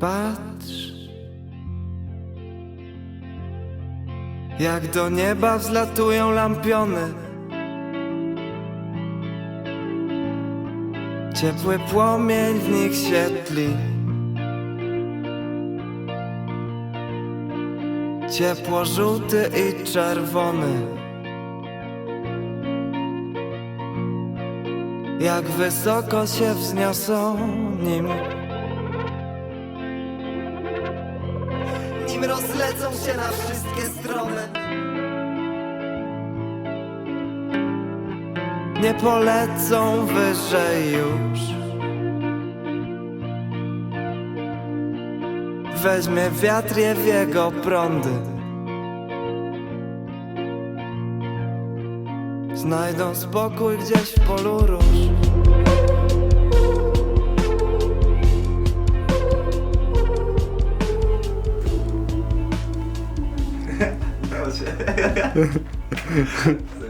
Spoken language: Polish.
Patrz, jak do nieba wzlatują lampiony. Ciepły płomień w nich świetli. Ciepło żółty i czerwony. Jak wysoko się wzniosą nim. Nim rozlecą się na wszystkie strony. Nie polecą wyżej już. Weźmie wiatr je w jego prądy. Znajdą spokój gdzieś w polu róż. Zajebał się.